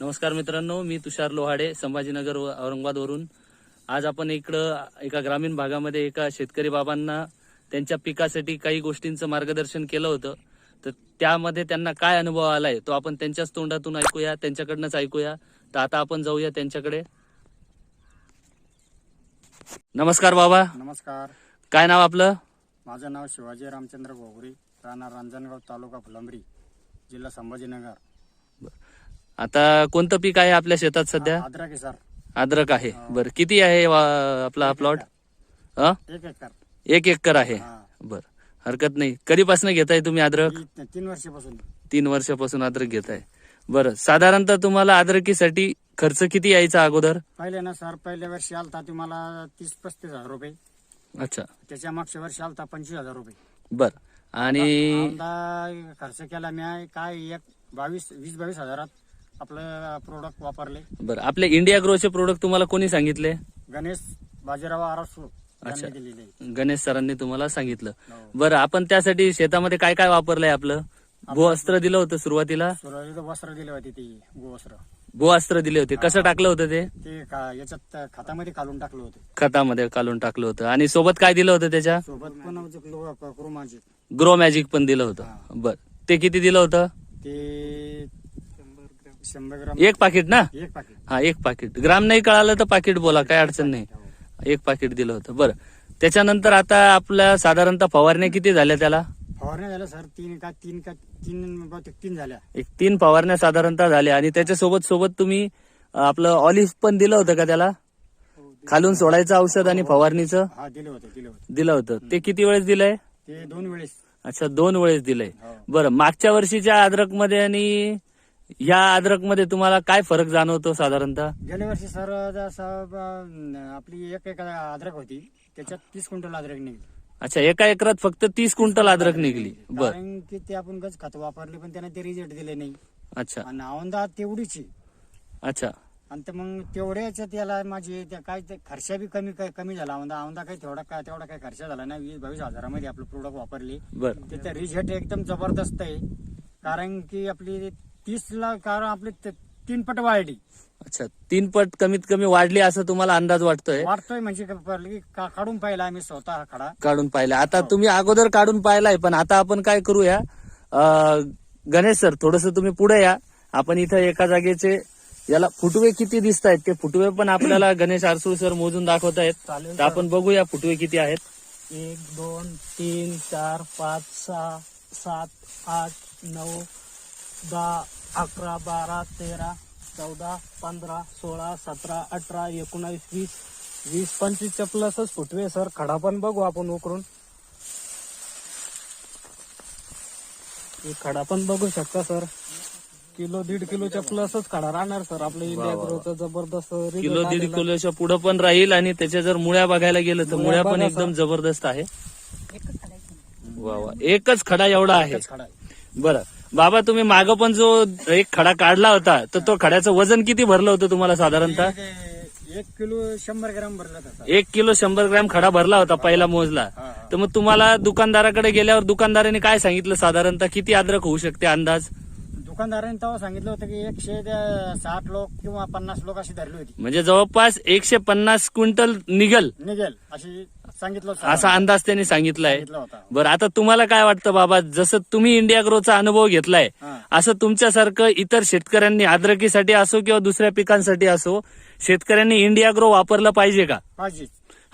नमस्कार मित्रांनो मी तुषार लोहाडे संभाजीनगर व औरंगाबादवरून. आज आपण इकडं एका ग्रामीण भागामध्ये एका शेतकरी बाबांना त्यांच्या पिकासाठी काही गोष्टींचं मार्गदर्शन केलं होतं. तर त्यामध्ये त्यांना काय अनुभव आलाय तो आपण त्यांच्याच तोंडातून ऐकूया त्यांच्याकडनंच ऐकूया. तर आता आपण जाऊया त्यांच्याकडे. नमस्कार बाबा. नमस्कार. काय नाव आपलं? माझं नाव शिवाजी रामचंद्र गोगरी राहणार रांजणगाव तालुका फुलंब्री जिल्हा संभाजीनगर. आता कोणतं पीक आहे आपल्या शेतात सध्या? अद्रक आहे सर. अद्रक आहे. बरं किती आहे वा- आपला प्लॉट हा एक एकर. एक एकर आहे. हा. बर हरकत नाही. कधीपासून घेताय तुम्ही अद्रक? ही त- तीन वर्षापासून. तीन वर्षापासून अद्रक घेताय. बरं साधारणतः तुम्हाला अद्रकीसाठी खर्च किती यायचा अगोदर? पहिले ना सर पहिल्या वर्षी आलता तुम्हाला तीस पस्तीस हजार रुपये. अच्छा. त्याच्या मागच्या वर्षी आलता पंचवीस हजार रुपये. बर आणि खर्च केला मी काय एक बावीस वीस बावीस हजारात. आपलं प्रोडक्ट वापरले. बर आपले इंडिया ग्रोचे प्रोडक्ट तुम्हाला कोणी सांगितले? गणेश बाजीराव आरासू अच्छा. यांनी दिलेले. गणेश सरांनी तुम्हाला सांगितलं. हो. बरं आपण त्यासाठी शेतामध्ये काय काय वापरलंय आपलं? भू अस्त्र दिलं होतं सुरुवातीला. सुरुवातीला वस्त्र दिले होते ती गोवस्त्र. भू अस्त्र दिले होते. कसं टाकलं होतं ते? ते का याच्यात खतामध्ये काढून टाकलं होतं. खतामध्ये काढून टाकलं होतं. आणि सोबत काय दिलं होतं त्याच्या? सोबत पण क्रोमाचे ग्रो मॅजिक. पण दिलं होतं. बर. ते किती दिलं होतं? ते शंभर ग्राम. एक पाकिट ना? एक पाकिट. हा एक पाकिट. ग्राम नाही कळालं तर पाकिट बोला काय अडचण नाही. एक पाकिट दिलं होतं. बरं. त्याच्यानंतर आता आपल्या साधारणतः फवारण्या किती झाल्या त्याला? फवारण्या झाल्या सर तीन का तीन का तीन तीन झाल्या. एक तीन फवारण्या साधारणतः झाल्या. आणि त्याच्यासोबत सोबत तुम्ही आपलं ऑलिव्ह पण दिलं होतं का त्याला? खालून सोडायचं औषध आणि फवारणीचं? हा दिले होते दिले होते. दिलं होतं. ते किती वेळेस दिलंय? ते दोन वेळेस. अच्छा दोन वेळेस दिलंय. हो. बरं मागच्या वर्षीच्या अद्रकमध्ये आणि या अद्रकमध्ये तुम्हाला काय फरक जाणवतो साधारणतः? गेल्या वर्षी सर आपली एक एक अद्रक होती. त्याच्यात तीस क्विंटल अद्रक निघली. अच्छा एका एकरात फक्त तीस क्विंटल अद्रक निघली. बर. कारण की ते आपण गज खत वापरले पण त्याने ते रिझल्ट दिले नाही. अच्छा. आणि औंदा तेवढीच आहे. अच्छा. आणि ते मग तेवढ्याच त्याला माझी त्या काय ते खर्च बी कमी कमी झाला. औंदा औंदा काही तेवढा काय तेवढा काही खर्च झाला नाही. वीस बावीस हजारामध्ये आपलं प्रोडक्ट वापरले. बर. त्याचा रिझल्ट एकदम जबरदस्त आहे. कारण की आपली तीस ला कारण आपली त- तीन पट वाढली. अच्छा तीन पट कमीत कमी वाढली असं तुम्हाला अंदाज वाटतोय? वाढतोय म्हणजे का- पडलं की का- काढून पाहिला आम्ही स्वतः हा खडा. काढून पाहिलं. आता तुम्ही अगोदर काढून पाहिलाय पण आता आपण काय करूया? अं, गणेश सर थोडस तुम्ही पुढे या. आपण इथं एका जागेचे याला फुटवे किती दिसत आहेत ते फुटवे पण आपल्याला गणेश आरसूळ सर मोजून दाखवत आहेत. चालेल तर आपण बघूया फुटवे किती आहेत. एक दोन तीन चार पाच सहा सात आठ नऊ दहा अकरा बारा तेरा चौदा पंधरा सोळा सतरा अठरा एकोणावीस वीस वीस पंचवीसच्या प्लसच फुटवे सर खडा पण बघू आपण उकरून. खडा पण बघू शकता सर किलो दीड किलोच्या प्लसच खडा राहणार सर आपलं इंडिया ग्रोचा जबरदस्त result किलो दीड आलेला. किलोच्या पुढे पण राहील आणि त्याच्या जर मुळ्या बघायला गेलं तर मुळ्या मुळ्या पण बघा एकदम जबरदस्त आहे. वा वा. एकच खडा एवढा आहे. खडा आहे. बरं. बाबा तुम्ही माग पण जो एक खडा काढला होता तर तो खड्याचं वजन किती भरलं होतं तुम्हाला साधारणतः? एक किलो शंभर ग्राम भरला होता. एक किलो शंभर ग्रॅम खडा भरला होता पहिला मोजला. तर मग तुम्हाला दुकानदाराकडे गेल्यावर दुकानदाराने काय सांगितलं साधारणतः? किती अद्रक होऊ शकते अंदाज? दुकानदाराने तेव्हा सांगितलं होतं की एकशे ते साठ लोक किंवा पन्नास लोक अशी धरली होती. म्हणजे जवळपास एकशे पन्नास क्विंटल निघल. निघेल. अशी सांगितलं होतं. असा अंदाज त्यांनी सांगितलाय. सांगितलं होता. बरं आता तुम्हाला काय वाटतं बाबा जसं तुम्ही इंडिया ग्रोचा अनुभव घेतलाय हा. असं तुमच्यासारखं इतर शेतकऱ्यांनी अद्रकीसाठी असो किंवा दुसऱ्या पिकांसाठी असो शेतकऱ्यांनी इंडिया ग्रो वापरलं पाहिजे का? पाहिजे.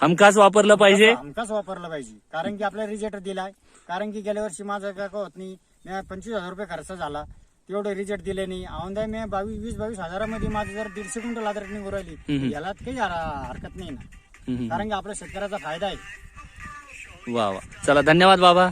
हमखास वापरलं पाहिजे? हमखास वापरलं पाहिजे. कारण की आपल्याला रिझल्ट दिलाय. कारण की गेल्या वर्षी माझं काय होत नाही. मी पंचवीस हजार रुपये खर्च झाला. तेवढे रिझल्ट दिले नाही. औंदा मी बावीस वीस बावीस हजारामध्ये माझं जर दीडशे क्विंटल अद्रक निघून राहिली याला काही हर- हरकत नाही ना. कारण की आपल्या शेतकऱ्याचा फायदा आहे. वा वा. चला धन्यवाद बाबा.